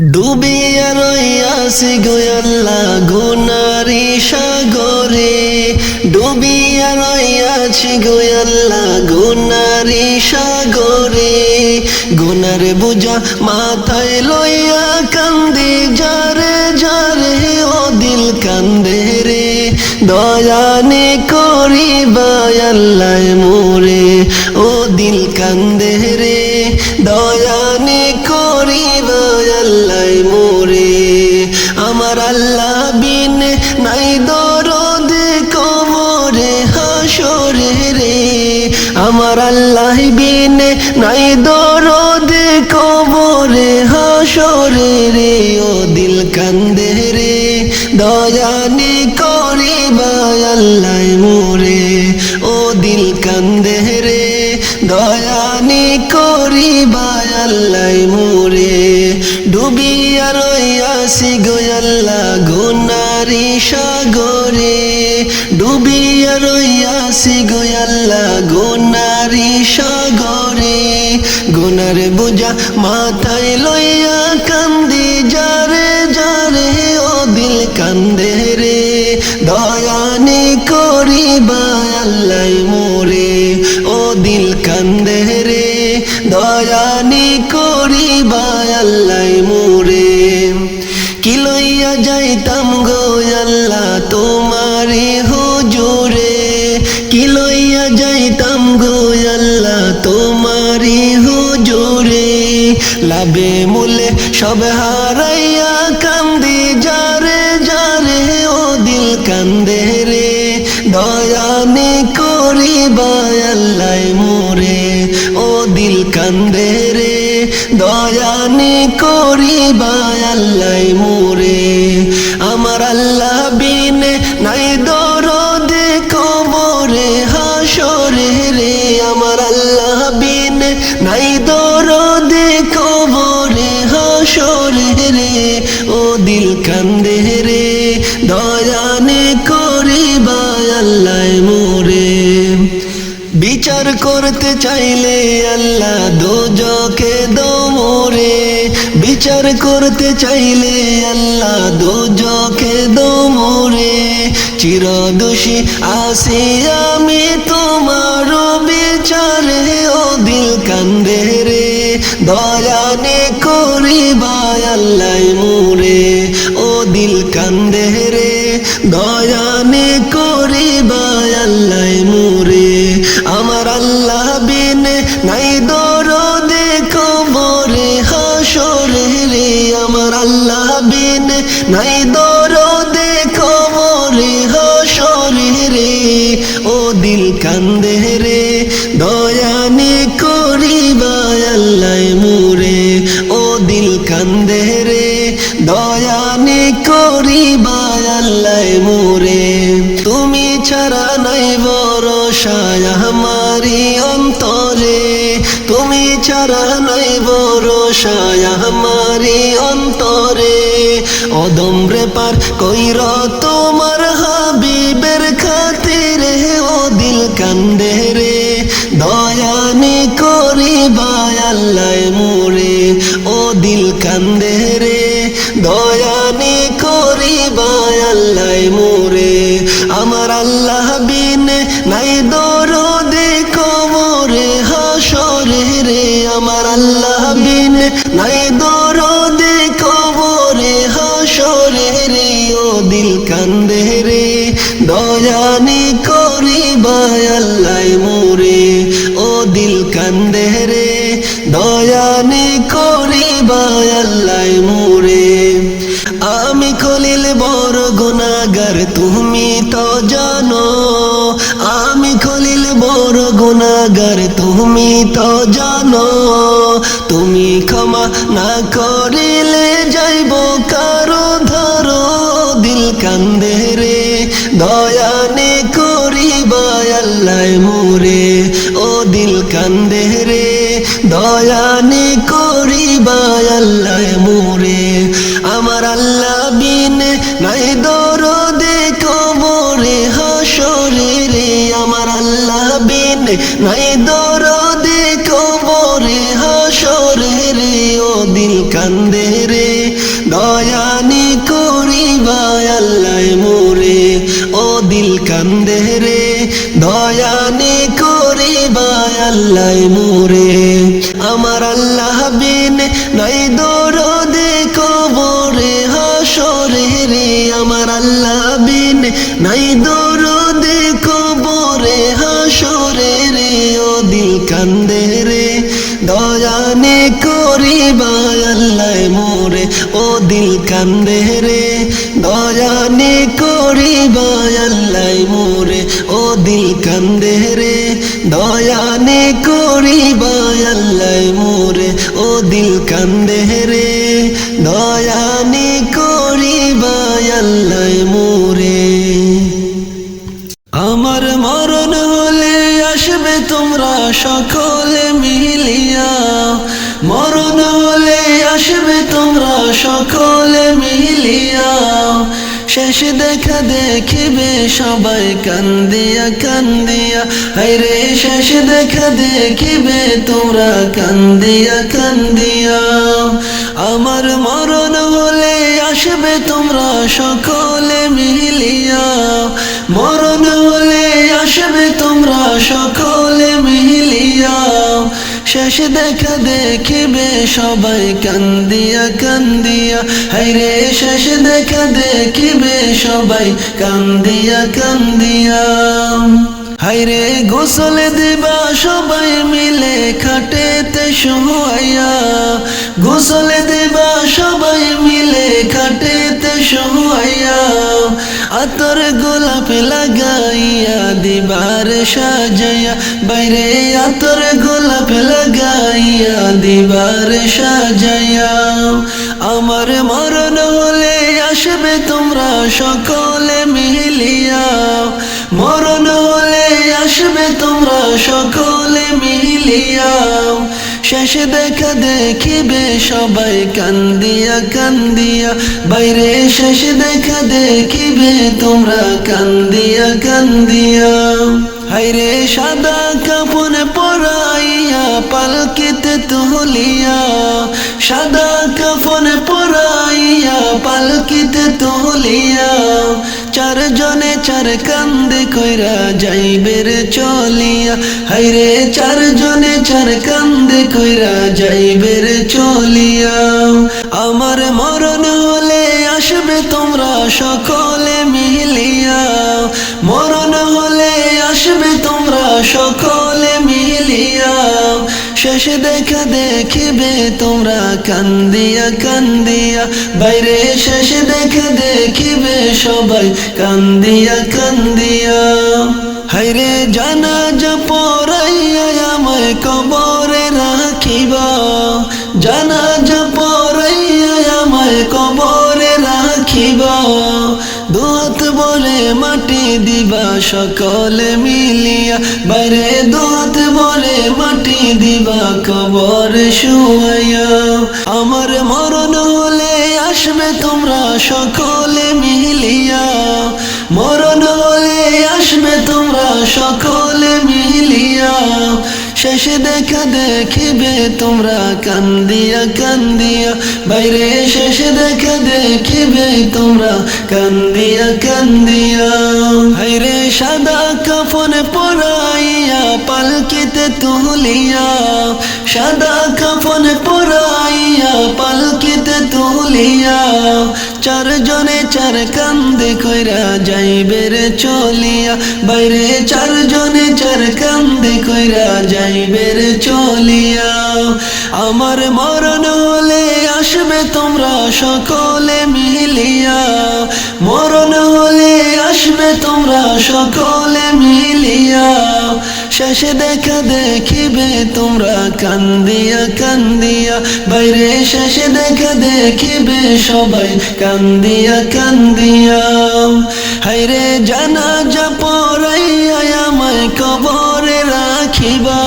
ডুবিয়া রইয়াছি গোয়াল্লা গুনারি সাগরে। ডুবিয়া রইয়াছি গোয়াল্লা গুনারি সাগরে। গুনার বুঝা মাথায় লইয়া কান্দি, যারে যারে ও দিল কান্দে রে। দয়ানি করি বায়াল্লাই মোরে, ও দিল কান্দে রে। দয়ানি নাই দরদ গোয়াল্লা গুনারি সাগরে, ডুবিয়া রইয়াছি গোয়াল্লা গুনারি সাগরে। গুনার বুঝা মাথায় লইয়া কান্দি, যারে যারে ও দিল কান্দে রে। দয়ানি করি আল্লাহ মোরে, ও দিল কান্দে রে। দয়ানি করি আল্লাহ মোরে গো আল্লাহ তোমারে হুজুরে। কি লইয়া যাইতাম গো আল্লাহ তোমারে হুজুরে। লাভে মূলে সব হারাইয়া কান্দি, যারে যারে ও দিল কান্দে রে। দয়ানি করি আল্লাহ মোরে, ও দিল কান্দে রে। দয়ানি করি আল্লাহ মোরে বিনে নাই দরদে, কবরে, হাসরে রে। আমার আল্লাহ বিনে নাই দরদে, কবরে, হাসরে রে। ও দিল কান্দে রে দয়ানে করি আল্লাহ মোরে। বিচার করতে চাইলে আল্লাহ করতে চাইলে আল্লাহ দোজকে দোমরে চিরদোষী আসি আমি তোমার বিচারে, ও দিল কান্দে রে। দয়ানে করি আল্লাহ মোরে, ও দিল কান্দে রে। দয়ানে ও দিল কান্দে রে দয়ানি করি আল্লাহ মোরে। ও দিল কান্দে রে দয়ানি করি আল্লাহ মোরে। তুমি ছাড়া নাই ভরসায় আমারি অন্তরে। তুমি ছাড়া নাই ভরসায় আমারি অন্তরে। অদমরে পার কইর কান্দে রে দয়ানি করি আল্লাহ মোরে ও দিল কান্দে রে দয়ানি করি আল্লাহ মোরে আমি কলিল বড় গুনাগার তুমি তো জানো। আমি কলিল বড় গুনাগার তুমি তো জানো। তুমি ক্ষমা না করিলে যাইব কারও ধরো। দিল কান্দে রে দয়ানে আল্লাহ মোরে ও দিল কান্দে রে। দয়ানি করি আল্লাহ মোরে। আল্লাহ মোরে। আমার আল্লাহ বিন নাই দরদে কবরে হাসরে রে। আমার আল্লাহ বিন নাই দরদে কবরে হাসরে রে। ও দিল কান্দে রে, দয়ানে করিবা আল্লাহ মোরে। ও দিল কান্দে রে, দয়ানি করিবা আল্লাহ মোরে। ও দিল কান্দে দিল কান্দে রে দয়ানি করিবা আল্লাহ মোরে। আমার মরণ হলে আসবে তোমরা সকলে মিলিয়া। মরণ হলে আসবে তোমরা সকলে মিলিয়া। শেষ দেখা দেখিবে সবাই কান্দিয়া কান্দিয়া। হাইরে শেষ দেখা দেখিবে তোমরা কান্দিয়া কান্দিয়া। আমার মরণ হলে আসবে তোমরা সকলে মিলিয়া। মরণ হলে আসবে তোমরা সকলে মিলিয়া। শেষ দেখা দেখিবে, সবাই কান্দিয়া কান্দিয়া। হাইরে শেষ দেখা দেখিবে, সবাই কান্দিয়া কান্দিয়া। হাইরে গোসল দিবা, সবাই মিলে খাটেতে শোয়া গোসল দিবা আতর গোলাপ লাগাইয়া দিবার সাজাইয়া, বাইরে আতর গোলাপ লাগাইয়া দিবার সাজাইয়া। আমার মরণ হলে আসবে তোমরা সকলে মিলিয়া। মরণ হলে আসবে তোমরা সকলে মিলিয়া। শেষ দেখা দেখিবে সবাই কান্দিয়া কান্দিয়া। বাইরে শেষ দেখা দেখিবে তোমরা কান্দিয়া কান্দিয়া। হাইরে সাদা কাপন পরাইয়া, পালকিতে তুলিয়া। সাদা কাফন পরাইয়া, পালকিতে তুলিয়া। চারজনে চার কান্দে কইরা যাইবের চলিয়া। হাইরে চারজনে চার কান্দে কইরা যাইবের চলিয়া। আমার মরণ হলে আসবে তোমরা সকলে মিলিয়া। শেষে দেখা দেখিবে তোমরা কান্দিয়া কান্দিয়া। বাইরে শেষ দেখা দেখিবে সবাই কান্দিয়া কান্দিয়া। হাইরে জানা যা পড়াইয়া আমায় কবরে রাখিবা। জানা দোয়াত বলে মাটি দিবা সকলে মিলিয়া। বাইরে দোয়াত বলে মাটি দিবা কবর শুয়াইয়া। আমার মরণ হলে আসবে তোমরা সকলে মিলিয়া। মরণ হলে আসবে তোমরা সকলে মিলিয়া। শেষে দেখা দেখিবে, তোমরা কান্দিয়া কান্দিয়া। বাইরে শেষে দেখা দেখিবে, তোমরা কান্দিয়া কান্দিয়া। হাইরে সাদা কাফনে পরাইয়া পালকিতে তুলিয়া, সাদা কাফন পরাইয়া পালকিতে তুলিয়া, চারজনে চার কান্দে কইরা যাইবে রে চলিয়া। বাইরে চারজনে চার কান্দে কইরা যাইবে রে চলিয়া। আমার মরণ হলে আসবে তোমরা সকলে মিলিয়া। মরণ হলে আসবে তোমরা সকলে মিলিয়া। শেষে দেখা দেখিবে, তোমরা কান্দিয়া কান্দিয়া। বাইরে শেষে দেখা দেখিবে, সবাই কান্দিয়া কান্দিয়া। হাইরে জানা যা পড়াইয়া আমায় কবরে রাখিবা।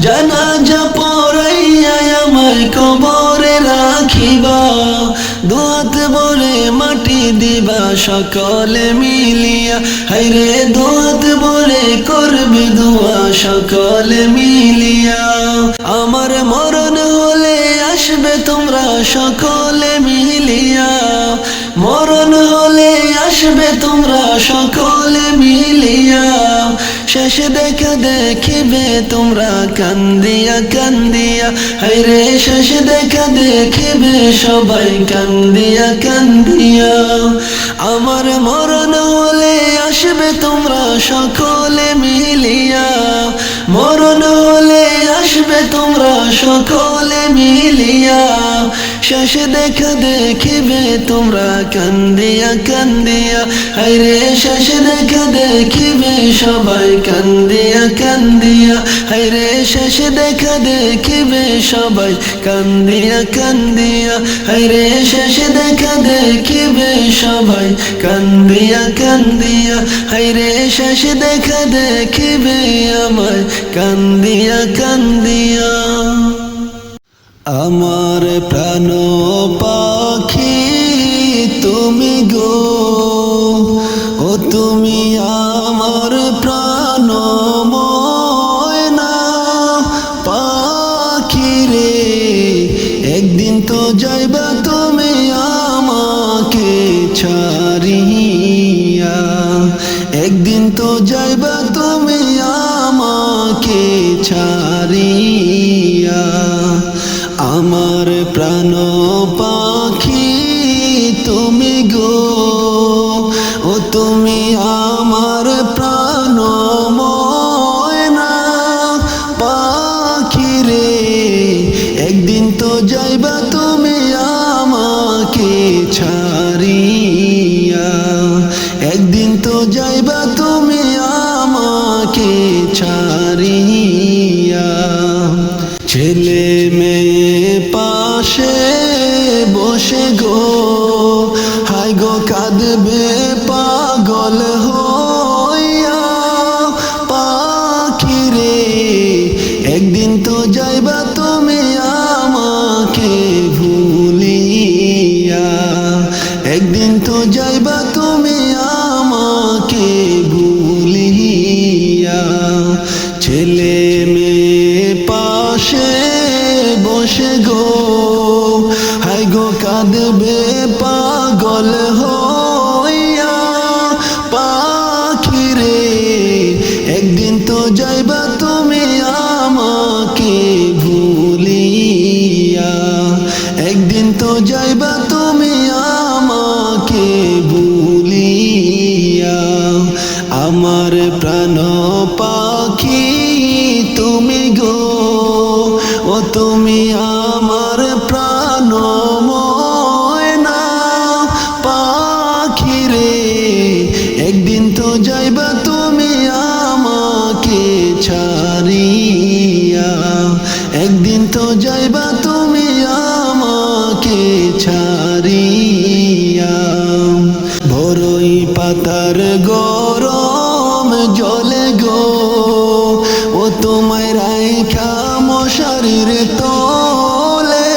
জানা যা পড়াইয়া আমায় কবরে রাখিবা। দোয়াত বলে মাটি দিবা সকলে মিলিয়া। হাইরে দোয়াত সকলে মিলিয়া আমার মরণ হলে আসবে তোমরা সকলে মিলিয়া। মরণ হলে আসবে তোমরা সকলে মিলিয়া। শেষ দেখা দেখিবে তোমরা কান্দিয়া কান্দিয়া। হাইরে শেষ দেখা দেখিবে সবাই কান্দিয়া কান্দিয়া। আমার মরণ হলে আসবে তোমরা সকলে মিলিয়া। তোমরা সকলে মিলিয়া শেষ দেখা দেখিবে তোমরা কান্দিয়া কান্দিয়া। হাইরে শেষ দেখা দেখিবে সবাই কান্দিয়া কান্দিয়া। হাইরে শেষ দেখা দেখিবে সবাই কান্দিয়া কান্দিয়া। হাইরে শেষ দেখা দেখিবে সবাই কান্দিয়া কান্দিয়া। হাইরে শেষ দেখা দেখিবে আমায় কান্দিয়া কান্দিয়া। আমার প্রাণ পাখি তুমি গো, ও তুমি আমার প্রাণ ময়না পাখি রে। একদিন তো যাইবা তুমি আমাকে ছাড়িয়া। একদিন তো যাইবা তুমি আমাকে ছাড়িয়া। ছেলে মেয়ে পাশে বসে গো। হাই গো কাঁদবে ছাড়িয়া, একদিন তো যাইবা তুমি আমাকে ছাড়িয়া। বড়ই পাতার গরম জলে গো, ও তোমায় রাইখা মশারির তলে।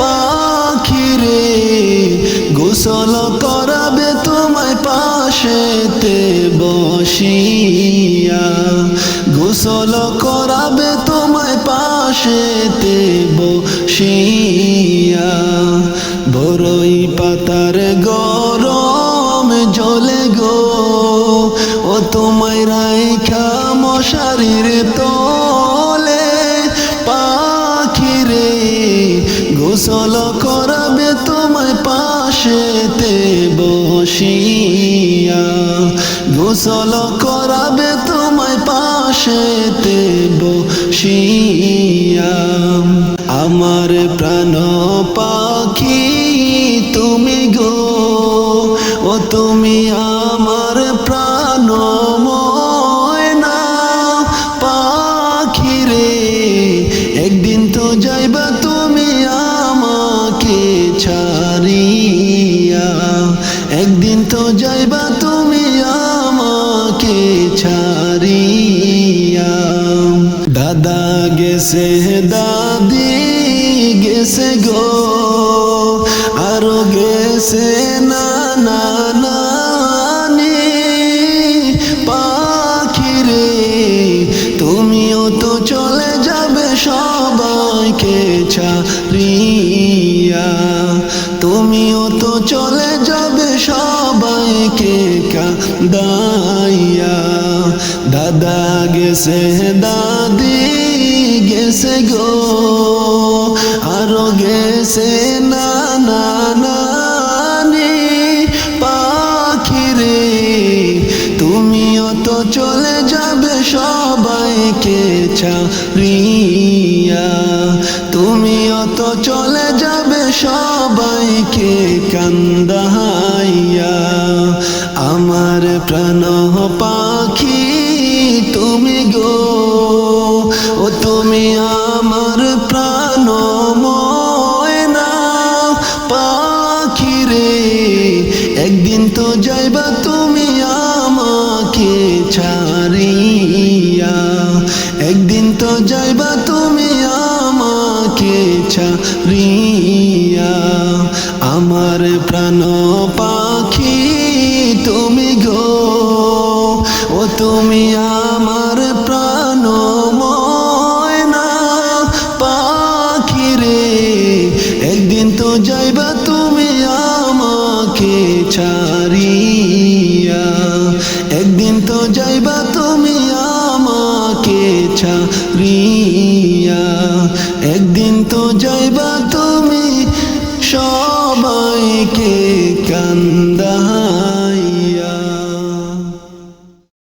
পাখি রে গোসল করাবে তোমায় পাশেতে বসিয়া। গোসল করাবে তোমায় পাশেতে বসিয়া বড়ই পাতার গরম জলে গো। ও তোমায় রাইখা মশারির তলে পাখি রে গোসল করাবে তোমায় পাশেতে বসিয়া গোসল করাবে তোমায় পাশেতে বসিয়া আমার প্রাণ পাখি তুমি গো, ও তুমি আমার প্রাণ ময়না পাখি রে, একদিন তো যাইবা তুমি আমাকে ছাড়িয়া। একদিন তো যাইবা গেছে দাদি গেছে গো, আরও গেছে না না নানি পাখি রে তুমিও তো চলে যাবে সবাইকে ছাড়িয়া। তুমিও তো চলে যাবে সবাইকে কাদাইয়া। দাদা গেছে দাদি গেছে গো, আরও গেছে না নানি পাখিরে। তুমিও তো চলে যাবে সবাইকে ছাড়িয়া। তুমিও তো চলে যাবে সবাইকে কান্দাহাইয়া আমার প্রাণ পাখি তুমি গো। তুমি